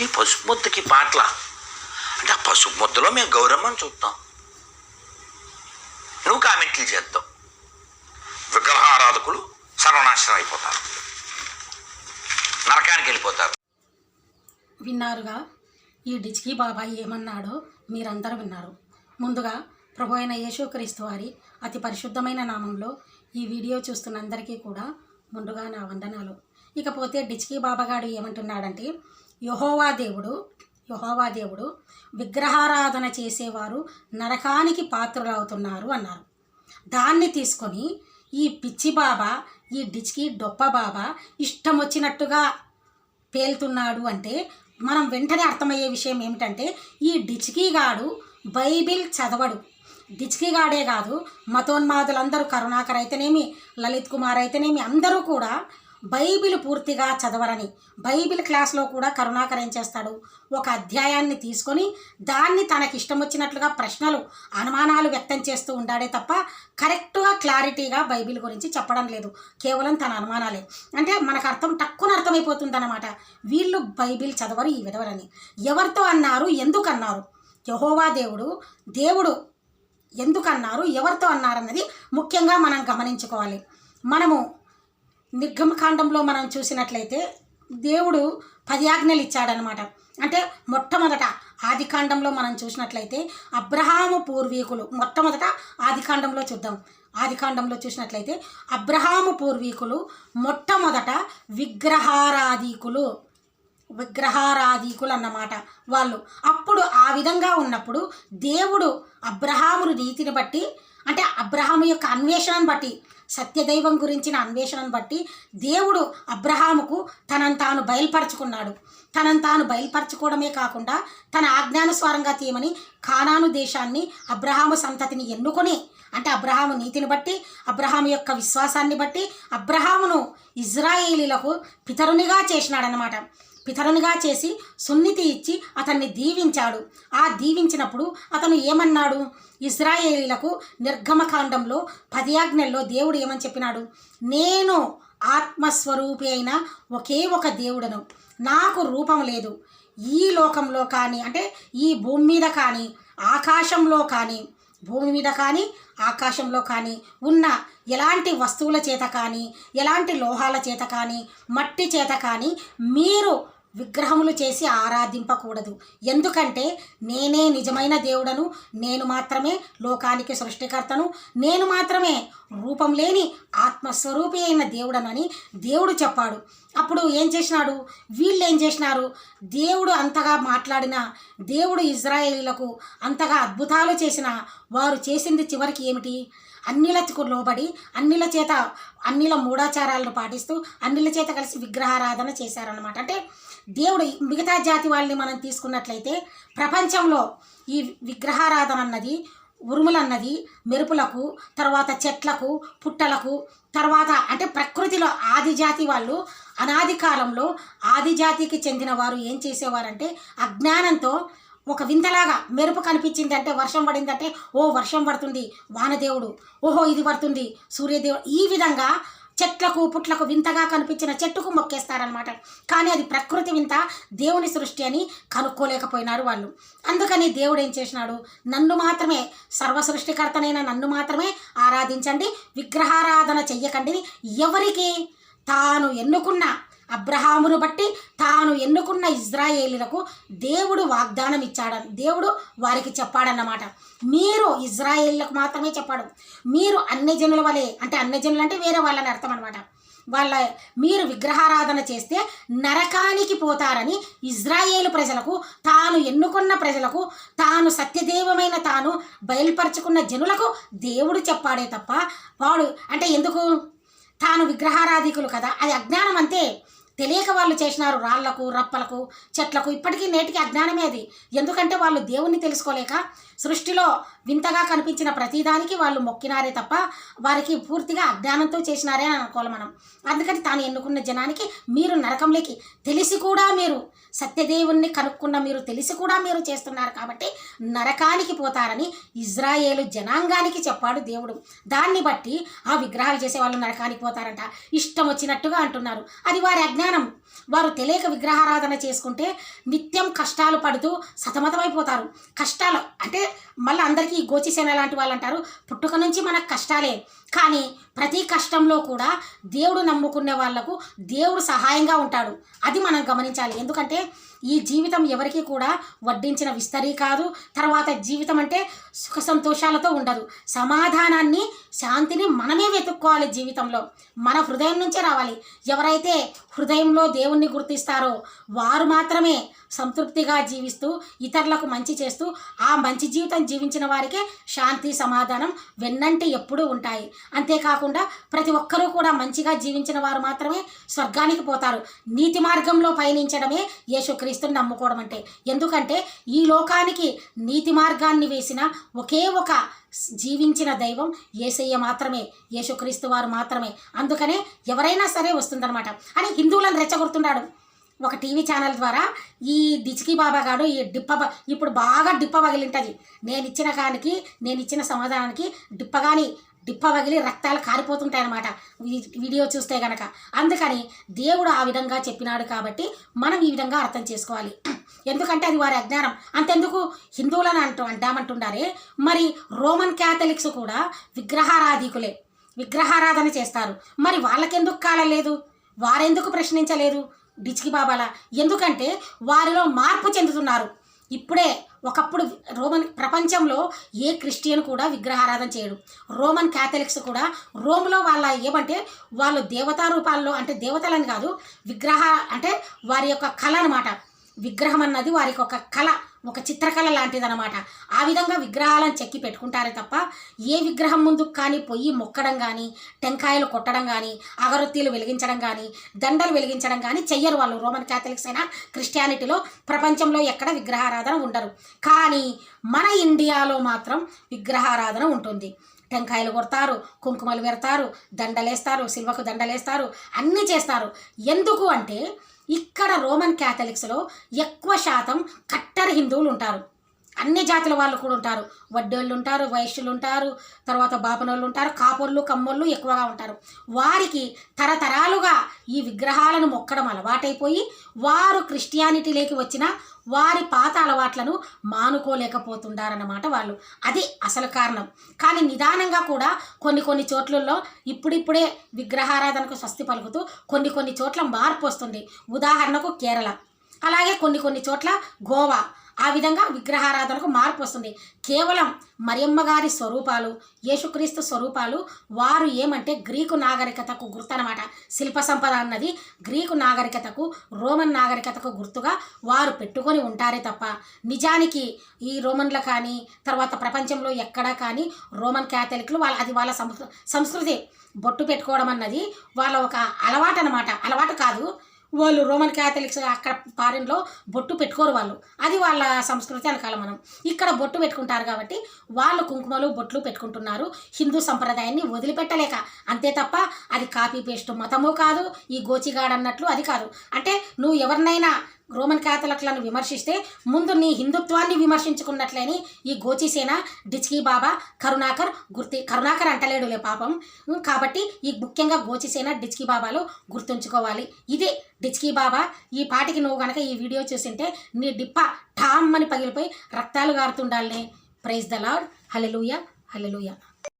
ఏమిటి పసుపుద్దకి పాటల? అంటే ఆ పసుపుద్దలో మేము గౌరవం చూస్తాం. నువ్వు కామెంట్లు చేద్దాం. విగ్రహారాధకులు సర్వనాశనం అయిపోతారు. నరకానికి వెళ్ళిపోతారు. విన్నారుగా? ఈ డిచ్కీ బాబాయ్ ఏమన్నాడో మీరందరూ విన్నారు. ముందుగా ప్రభు అయిన యేసుక్రీస్తు వారి అతి పరిశుద్ధమైన నామంలో ఈ వీడియో చూస్తున్న అందరికీ కూడా ముందుగా నా వందనాలు. ఇకపోతే డిచ్కీ బాబాగాడు ఏమంటున్నాడంటే యహోవా దేవుడు యహోవా దేవుడు విగ్రహారాధన చేసేవారు నరకానికి పాత్రులవుతున్నారు అన్నారు. దాన్ని తీసుకొని ఈ పిచ్చి బాబా ఈ డిచ్కి డొప్ప బాబా ఇష్టం వచ్చినట్టుగా పేలుతున్నాడు అంటే మనం వెంటనే అర్థమయ్యే విషయం ఏమిటంటే ఈ డిచ్కీగాడు బైబిల్ చదవడు. డిచ్కీగాడే కాదు మతోన్మాదులందరూ కరుణాకర్ అయితేనేమి లలిత్ కుమార్ అయితేనేమి అందరూ కూడా బైబిల్ పూర్తిగా చదవరని. బైబిల్ క్లాస్లో కూడా కరుణాకర్ ఏం చేస్తాడు? ఒక అధ్యాయాన్ని తీసుకొని దాన్ని తనకి ఇష్టం వచ్చినట్లుగా ప్రశ్నలు అనుమానాలు వ్యక్తం చేస్తూ ఉండాడే తప్ప కరెక్ట్గా క్లారిటీగా బైబిల్ గురించి చెప్పడం లేదు. కేవలం తన అనుమానాలే. అంటే మనకు అర్థం తక్కువ అర్థమైపోతుందన్నమాట. వీళ్ళు బైబిల్ చదవరు ఈ విధవరని. ఎవరితో అన్నారు? ఎందుకన్నారు? యహోవా దేవుడు దేవుడు ఎందుకన్నారు? ఎవరితో అన్నారన్నది ముఖ్యంగా మనం గమనించుకోవాలి. మనము నిర్గమకాండంలో మనం చూసినట్లయితే దేవుడు పది ఆజ్ఞలు ఇచ్చాడనమాట అంటే మొట్టమొదట ఆదికాండంలో మనం చూసినట్లయితే అబ్రహాము పూర్వీకులు మొట్టమొదట ఆదికాండంలో చూద్దాం. ఆదికాండంలో చూసినట్లయితే అబ్రహాము పూర్వీకులు మొట్టమొదట విగ్రహారాధికులు విగ్రహారాధికులు అన్నమాట వాళ్ళు. అప్పుడు ఆ విధంగా ఉన్నప్పుడు దేవుడు అబ్రహామును రీతిని బట్టి అంటే అబ్రహాము యొక్క అన్వేషణను బట్టి సత్యదైవం గురించిన అన్వేషణను బట్టి దేవుడు అబ్రహాముకు తనను తాను బయలుపరచుకున్నాడు. తనను తాను బయలుపరచుకోవడమే కాకుండా తన ఆజ్ఞానుస్వారంగా తీయమని కానాను దేశాన్ని అబ్రహాము సంతతిని ఎన్నుకొని అంటే అబ్రహాము నీతిని బట్టి అబ్రహాము యొక్క విశ్వాసాన్ని బట్టి అబ్రహామును ఇజ్రాయేలీలకు పితరునిగా చేసినాడనమాట పితరునిగా చేసి సున్నితి ఇచ్చి అతన్ని దీవించాడు. ఆ దీవించినప్పుడు అతను ఏమన్నాడు? ఇజ్రాయేలీలకు నిర్గమకాండంలో పదియాజ్ఞల్లో దేవుడు ఏమని చెప్పినాడు? నేను ఆత్మస్వరూపి అయిన ఒకే ఒక దేవుడను. నాకు రూపం లేదు. ఈ లోకంలో కానీ అంటే ఈ భూమి మీద కానీ ఆకాశంలో కానీ భూమి మీద కానీ ఆకాశంలో కానీ ఉన్న ఎలాంటి వస్తువుల చేత కానీ ఎలాంటి లోహాల చేత కానీ మట్టి చేత కానీ మీరు విగ్రహములు చేసి ఆరాధింపకూడదు. ఎందుకంటే నేనే నిజమైన దేవుడను నేను మాత్రమే లోకానికి సృష్టికర్తను నేను మాత్రమే రూపం లేని ఆత్మస్వరూపి అయిన దేవుడనని దేవుడు చెప్పాడు. అప్పుడు ఏం చేసినాడు? వీళ్ళు ఏం చేసినారు? దేవుడు అంతగా మాట్లాడిన దేవుడు ఇజ్రాయేలీలకు అంతగా అద్భుతాలు చేసిన వారు చేసింది చివరికి ఏమిటి? అన్నిలకు లోబడి అన్నిల చేత అన్నిల మూఢాచారాలను పాటిస్తూ అన్నిల చేత కలిసి విగ్రహారాధన చేశారనమాట అంటే దేవుడు మిగతా జాతి వాళ్ళని మనం తీసుకున్నట్లయితే ప్రపంచంలో ఈ విగ్రహారాధన అన్నది ఉరుములన్నది మెరుపులకు తర్వాత చెట్లకు పుట్టలకు తర్వాత అంటే ప్రకృతిలో ఆదిజాతి వాళ్ళు అనాది కాలంలో ఆదిజాతికి చెందిన వారు ఏం చేసేవారంటే అజ్ఞానంతో ఒక వింతలాగా మెరుపు కనిపించింది అంటే వర్షం పడిందంటే ఓ వర్షం పడుతుంది వానదేవుడు. ఓహో ఇది పడుతుంది. సూర్యదేవుడు. ఈ విధంగా చెట్లకు పుట్లకు వింతగా కనిపించిన చెట్టుకు మొక్కేస్తారనమాట కానీ అది ప్రకృతి వింత దేవుని సృష్టి అని కనుక్కోలేకపోయినారు వాళ్ళు. అందుకని దేవుడు ఏం చేసినాడు? నన్ను మాత్రమే సర్వ సృష్టికర్తనైన నన్ను మాత్రమే ఆరాధించండి విగ్రహారాధన చెయ్యకండి ఎవరికి తాను ఎన్నుకున్న అబ్రహామును బట్టి తాను ఎన్నుకున్న ఇజ్రాయేలీలకు దేవుడు వాగ్దానం ఇచ్చాడని దేవుడు వారికి చెప్పాడన్నమాట. మీరు ఇజ్రాయేలీలకు మాత్రమే చెప్పాడు. మీరు అన్ని జనుల వలె అంటే అన్ని జనులు అంటే వేరే వాళ్ళని అర్థం అనమాట వాళ్ళ మీరు విగ్రహారాధన చేస్తే నరకానికి పోతారని ఇజ్రాయేలు ప్రజలకు తాను ఎన్నుకున్న ప్రజలకు తాను సత్యదేవమైన తాను బయలుపరుచుకున్న జనులకు దేవుడు చెప్పాడే తప్ప వాడు అంటే ఎందుకు? తాను విగ్రహారాధికులు కదా అది అజ్ఞానం అంతే. తెలియక వాళ్ళు చేసినారు రాళ్ళకు రప్పలకు చెట్లకు. ఇప్పటికీ నేటికి అజ్ఞానమే అది. ఎందుకంటే వాళ్ళు దేవుణ్ణి తెలుసుకోలేక సృష్టిలో వింతగా కనిపించిన ప్రతిదానికి వాళ్ళు మొక్కినారే తప్ప వారికి పూర్తిగా అజ్ఞానంతో చేసినారే అని అనుకోవాలి మనం. అందుకని తాను ఎన్నుకున్న జనానికి మీరు నరకంలోకి తెలిసి కూడా మీరు సత్యదేవుణ్ణి కనుక్కున్న మీరు తెలిసి కూడా మీరు చేస్తున్నారు కాబట్టి నరకానికి పోతారని ఇజ్రాయేలు జనాంగానికి చెప్పాడు దేవుడు. దాన్ని బట్టి ఆ విగ్రహాలు చేసే వాళ్ళు నరకానికి పోతారంట. ఇష్టం వచ్చినట్టుగా అంటున్నారు. అది వారి అజ్ఞానం విధానం. వారు తెలియక విగ్రహారాధన చేసుకుంటే నిత్యం కష్టాలు పడుతూ సతమతమైపోతారు. కష్టాలు అంటే మళ్ళీ అందరికీ గోచిసేన లాంటి వాళ్ళు అంటారు పుట్టుక నుంచి మనకు కష్టాలే. కానీ ప్రతి కష్టంలో కూడా దేవుడు నమ్ముకునే వాళ్ళకు దేవుడు సహాయంగా ఉంటాడు. అది మనం గమనించాలి. ఎందుకంటే ఈ జీవితం ఎవరికి కూడా వడ్డించిన విస్తరీ కాదు. తర్వాత జీవితం అంటే సుఖ సంతోషాలతో ఉండదు. సమాధానాన్ని శాంతిని మనమే వెతుక్కోవాలి జీవితంలో. మన హృదయం నుంచే రావాలి. ఎవరైతే హృదయంలో దేవుణ్ణి గుర్తిస్తారో వారు మాత్రమే సంతృప్తిగా జీవిస్తూ ఇతరులకు మంచి చేస్తూ ఆ మంచి జీవితం జీవించిన వారికే శాంతి సమాధానం వెన్నంటి ఎప్పుడూ ఉంటాయి. అంతేకాకుండా ప్రతి ఒక్కరూ కూడా మంచిగా జీవించిన వారు మాత్రమే స్వర్గానికి పోతారు. నీతి మార్గంలో పయనించడమే యేసుక్రీస్తుని నమ్ముకోవడం అంటే ఎందుకంటే ఈ లోకానికి నీతి మార్గాన్ని వేసిన ఒకే ఒక జీవించిన దైవం ఏసయ్య మాత్రమే యేసుక్రీస్తు వారు మాత్రమే. అందుకనే ఎవరైనా సరే వస్తుందనమాట అని హిందువులను రెచ్చగొడుతున్నాడు. ఒక టీవీ ఛానల్ ద్వారా ఈ దిచికి బాబా గాడు ఈ డిప్ప బ- ఇప్పుడు బాగా డిప్ప పగిలింటుంది. నేను ఇచ్చిన కానికి నేను ఇచ్చిన సమాధానానికి డిప్పగాని డిప్ప పగిలి రక్తాలు కారిపోతుంటాయి అన్నమాట వీడియో చూస్తే గనక. అందుకని దేవుడు ఆ విధంగా చెప్పినాడు కాబట్టి మనం ఈ విధంగా అర్థం చేసుకోవాలి. ఎందుకంటే అది వారి అజ్ఞానం. అంతెందుకు హిందువులను అంటూ అంటామంటుండారే మరి రోమన్ క్యాథలిక్స్ కూడా విగ్రహారాధికులే. విగ్రహారాధన చేస్తారు. మరి వాళ్ళకెందుకు కాలలేదు వారెందుకు ప్రశ్నించలేదు? డిచ్కి బాబాల. ఎందుకంటే వారిలో మార్పు చెందుతున్నారు. ఇప్పుడే ఒకప్పుడు రోమన్ ప్రపంచంలో ఏ క్రిస్టియన్ కూడా విగ్రహారాధన చేయడు. రోమన్ క్యాథలిక్స్ కూడా రోమ్లో వాళ్ళ ఏమంటే వాళ్ళు దేవతా రూపాల్లో అంటే దేవతలని కాదు విగ్రహ అంటే వారి యొక్క కళ అనమాట విగ్రహం అన్నది వారికి ఒక కళ. ఒక చిత్రకళ లాంటిదనమాట ఆ విధంగా విగ్రహాలను చెక్కి పెట్టుకుంటారే తప్ప ఏ విగ్రహం ముందు కానీ పొయ్యి మొక్కడం కానీ టెంకాయలు కొట్టడం కానీ అగరొత్తిలు వెలిగించడం కానీ దండలు వెలిగించడం కానీ చెయ్యరు వాళ్ళు. రోమన్ క్యాథలిక్స్ అయినా క్రిస్టియానిటీలో ప్రపంచంలో ఎక్కడ విగ్రహారాధన ఉండరు. కానీ మన ఇండియాలో మాత్రం విగ్రహారాధన ఉంటుంది. టెంకాయలు కొడతారు కుంకుమలు పెడతారు దండలేస్తారు సిల్వకు దండలేస్తారు అన్నీ చేస్తారు. ఎందుకు అంటే ఇక్కడ రోమన్ క్యాథలిక్స్లో ఎక్కువ శాతం కట్టర్ హిందువులు ఉంటారు. అన్ని జాతుల వాళ్ళు కూడా ఉంటారు. వడ్డోళ్ళు ఉంటారు వైశ్యులు ఉంటారు తర్వాత బాపనోళ్ళు ఉంటారు కాపర్లు కమ్మోళ్ళు ఎక్కువగా ఉంటారు. వారికి తరతరాలుగా ఈ విగ్రహాలను మొక్కడం అలవాటైపోయి వారు క్రిస్టియానిటీలోకి వచ్చిన వారి పాత అలవాట్లను మానుకోలేకపోతుండారన్నమాట వాళ్ళు. అది అసలు కారణం. కానీ నిదానంగా కూడా కొన్ని కొన్ని చోట్లలో ఇప్పుడిప్పుడే విగ్రహారాధనకు స్వస్తి పలుకుతూ కొన్ని కొన్ని చోట్ల మార్పు వస్తుంది. ఉదాహరణకు కేరళ. అలాగే కొన్ని కొన్ని చోట్ల గోవా. ఆ విధంగా విగ్రహారాధనకు మార్పు వస్తుంది. కేవలం మరియమ్మ గారి స్వరూపాలు యేసుక్రీస్తు స్వరూపాలు వారు ఏమంటే గ్రీకు నాగరికతకు గుర్తనమాట శిల్ప సంపద అన్నది గ్రీకు నాగరికతకు రోమన్ నాగరికతకు గుర్తుగా వారు పెట్టుకొని ఉంటారే తప్ప నిజానికి ఈ రోమన్ల కానీ తర్వాత ప్రపంచంలో ఎక్కడా కానీ రోమన్ క్యాథలిక్లు వాళ్ళ అది వాళ్ళ సంస్కృతి బొట్టు పెట్టుకోవడం అన్నది వాళ్ళ ఒక అలవాటు అనమాట అలవాటు కాదు. వాళ్ళు రోమన్ క్యాథలిక్స్ అక్కడ ఫారిన్లో బొట్టు పెట్టుకోరు వాళ్ళు. అది వాళ్ళ సంస్కృతి అనకాల మనం. ఇక్కడ బొట్టు పెట్టుకుంటారు కాబట్టి వాళ్ళు కుంకుమలు బొట్లు పెట్టుకుంటున్నారు. హిందూ సంప్రదాయాన్ని వదిలిపెట్టలేక. అంతే తప్ప అది కాపీ పేస్ట్ మతము కాదు ఈ గోచిగాడన్నట్లు అది కాదు. అంటే నువ్వు ఎవరినైనా రోమన్ క్యాథలిక్లను విమర్శిస్తే ముందు నీ హిందుత్వాన్ని విమర్శించుకున్నట్లేని ఈ గోచిసేన డిచ్కీ బాబా కరుణాకర్ గుర్తి కరుణాకర్ అంటలేడులే పాపం. కాబట్టి ఈ ముఖ్యంగా గోచిసేన డిచ్కీ బాబాలు గుర్తుంచుకోవాలి. ఇదే డిచ్కీ బాబా ఈ పాటికి నువ్వు గనక ఈ వీడియో చూసింటే నీ డిప్ప ఠామ్ అని పగిలిపోయి రక్తాలు గారుతుండాలని praise the Lord hallelujah hallelujah